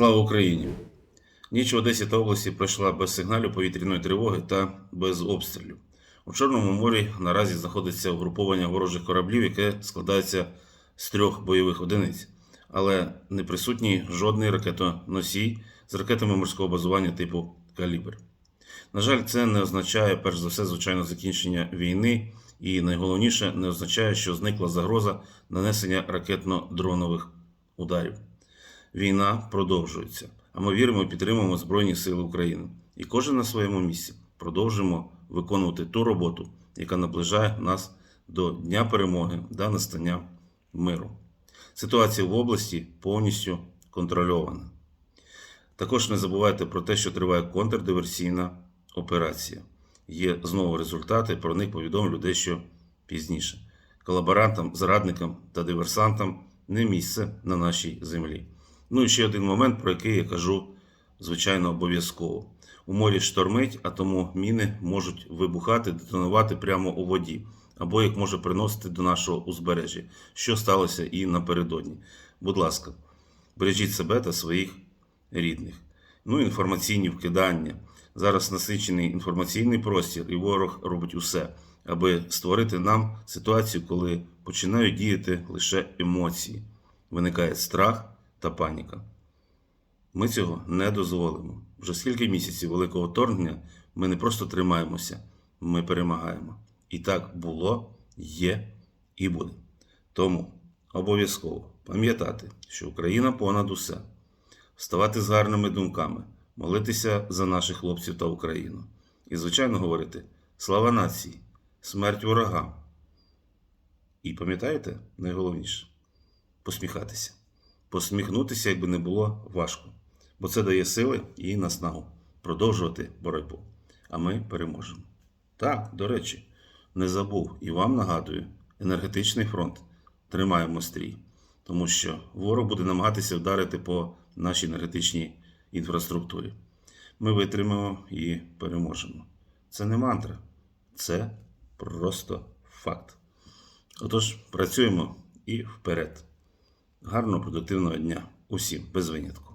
Слава Україні! Ніч в Одесі та області пройшла без сигналів повітряної тривоги та без обстрілів. У Чорному морі наразі знаходиться угруповання ворожих кораблів, яке складається з трьох бойових одиниць, але не присутній жодний ракетоносій з ракетами морського базування типу Калібр. На жаль, це не означає, перш за все, звичайно, закінчення війни, і найголовніше не означає, що зникла загроза нанесення ракетно-дронових ударів. Війна продовжується, а ми віримо і підтримуємо Збройні Сили України. І кожен на своєму місці продовжуємо виконувати ту роботу, яка наближає нас до Дня перемоги та настання миру. Ситуація в області повністю контрольована. Також не забувайте про те, що триває контрдиверсійна операція. Є знову результати, про них повідомлю дещо пізніше. Колаборантам, зрадникам та диверсантам не місце на нашій землі. Ну і ще один момент, про який я кажу, звичайно, обов'язково. У морі штормить, а тому міни можуть вибухати, детонувати прямо у воді, або їх може приносити до нашого узбережжя, що сталося і напередодні. Будь ласка, бережіть себе та своїх рідних. Ну, інформаційні вкидання. Зараз насичений інформаційний простір, і ворог робить усе, аби створити нам ситуацію, коли починають діяти лише емоції. Виникає страх та паніка. Ми цього не дозволимо. Вже скільки місяців великого вторгнення ми не просто тримаємося, ми перемагаємо. І так було, є і буде. Тому обов'язково пам'ятати, що Україна понад усе, вставати з гарними думками, молитися за наших хлопців та Україну. І, звичайно, говорити слава нації, смерть ворогам. І пам'ятаєте, найголовніше посміхатися. Посміхнутися, якби не було важко, бо це дає сили і наснагу продовжувати боротьбу. А ми переможемо. Так, до речі, не забув і вам нагадую, енергетичний фронт тримаємо стрій, тому що ворог буде намагатися вдарити по нашій енергетичній інфраструктурі. Ми витримаємо і переможемо. Це не мантра, це просто факт. Отож, працюємо і вперед. Гарного продуктивного дня усім без винятку.